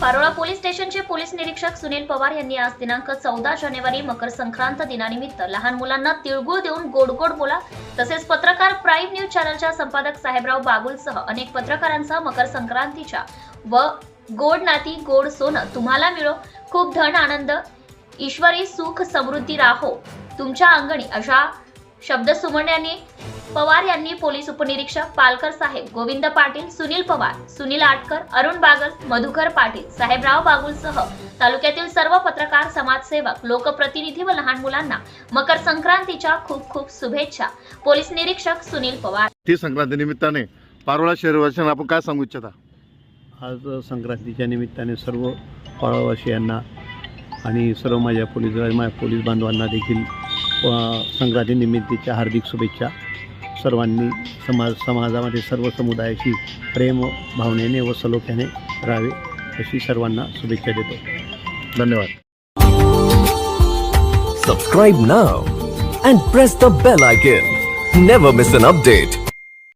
Parola police स्टेशनचे police निरीक्षक सुनील पवार यांनी आज दिनांक चौदा जानेवारी मकर संक्रांत दिनानिमित्त लहान मुलांना तिळगुळ देऊन गोड गोड बोला. तसेच पत्रकार प्राईम न्यूज चॅनलच्या संपादक साहेबराव बागुलसह अनेक पत्रकारांचा मकर संक्रांतीच्या व गोड नाती गोड सोनं तुम्हाला मिळो. खूप धन आनंद ईश्वरी सुख समृद्धी राहो. तुमच्या अंगणी अशा शब्द सुमण्याने पवार यांनी पोलीस उपनिरीक्षक पालकर साहेब गोविंद पाटील सुनील पवार सुनील आटकर अरुण बागल मधुकर पाटील साहेबराव बागुलसह तालुक्यातील सर्व पत्रकार समाजसेवक लोकप्रतिनिधी व लहान मुलांना मकर संक्रांतीच्या खूप खूप शुभेच्छा. पोलीस निरीक्षक सुनील पवार. ती संक्रांती निमित्ताने पारोळा शहरवासियांना आपण काय सांगू इच्छिता? आज संक्रांतीच्या निमित्ताने सर्व पाळावासियांना आणि सर्व माझ्या पोलीस माझ्या पोलीस बांधवांना देखील संक्रांतीनिमित्ताच्या हार्दिक शुभेच्छा. सर्वांनी समाज समाजामध्ये सर्व समुदायाशी प्रेम भावनेने व सलोख्याने राहावे अशी सर्वांना शुभेच्छा देतो. धन्यवाद. Subscribe now and press the bell icon never miss an update